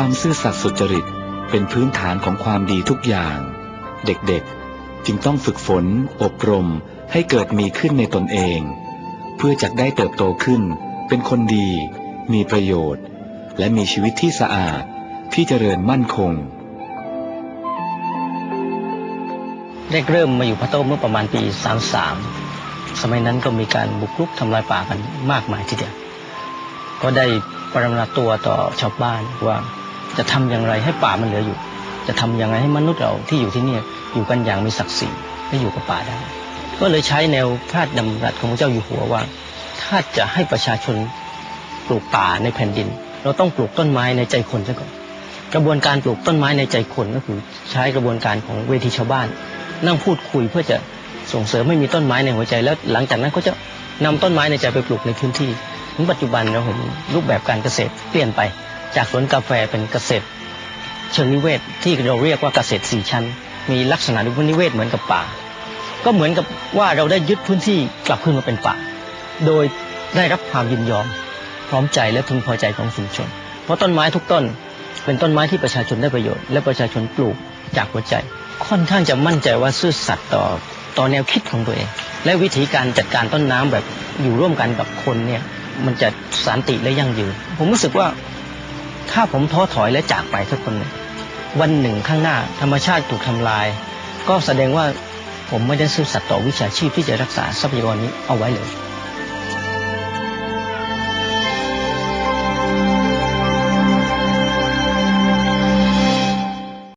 ความซื่อสัตย์สุจริตเป็นพื้นฐานของความดีทุกอย่าง เด็กๆ จึงต้องฝึกฝน อบรมให้เกิดมีขึ้นในตนเอง เพื่อจะได้เติบโตขึ้น เป็นคนดี มีประโยชน์ และมีชีวิตที่สะอาดที่เจริญมั่นคงแรกเริ่มมาอยู่พระโต้เมื่อประมาณปี 33 สมัยนั้นก็มีการบุกรุกทำลายป่ากันมากมายทีเดียวก็ได้ปรำนาตัวต่อชาวบ้านว่า จะทำอย่างไรให้ป่ามันเหลืออยู่ จะทำอย่างไรให้มนุษย์เราที่อยู่ที่นี่อยู่กันอย่างมีศักดิ์ศรีและอยู่กับป่าได้ ก็เลยใช้แนวพระราชดำรัสของพระเจ้าอยู่หัวว่า ถ้าจะให้ประชาชนปลูกป่าในแผ่นดิน เราต้องปลูกต้นไม้ในใจคนซะก่อนกระบวนการปลูกต้นไม้ในใจคนก็คือใช้กระบวนการของเวทีชาวบ้าน นั่งพูดคุยเพื่อจะส่งเสริมให้มีต้นไม้ในหัวใจแล้วหลังจากนั้นก็จะนำต้นไม้ในใจไปปลูกในพื้นที่ถึงปัจจุบันเราเห็นรูปแบบการเกษตรเปลี่ยนไป จากสวนกาแฟเป็นเกษตร เชิงนิเวศที่เราเรียกว่าเกษตรสี่ชั้น มีลักษณะนิเวศเหมือนกับป่า ก็เหมือนกับว่าเราได้ยึดพื้นที่กลับขึ้นมาเป็นป่า โดยได้รับความยินยอม พร้อมใจและพึงพอใจของชุมชน เพราะต้นไม้ทุกต้น เป็นต้นไม้ที่ประชาชนได้ประโยชน์ และประชาชนปลูกจากหัวใจ ค่อนข้างจะมั่นใจว่าซื่อสัตย์ต่อต่อแนวคิดของตัวเอง และวิธีการจัดการต้นน้ำแบบอยู่ร่วมกันกับคนเนี่ยมันจะสันติและยั่งยืน ผมรู้สึกว่า ถ้าผมท้อถอยและจากไปสักคนหนึ่งวันหนึ่งข้างหน้าธรรมชาติถูกทำลาย ก็แสดงว่าผมไม่ได้ซื่อสัตย์ต่อวิชาชีพที่จะรักษาทรัพยากรนี้เอาไว้เลย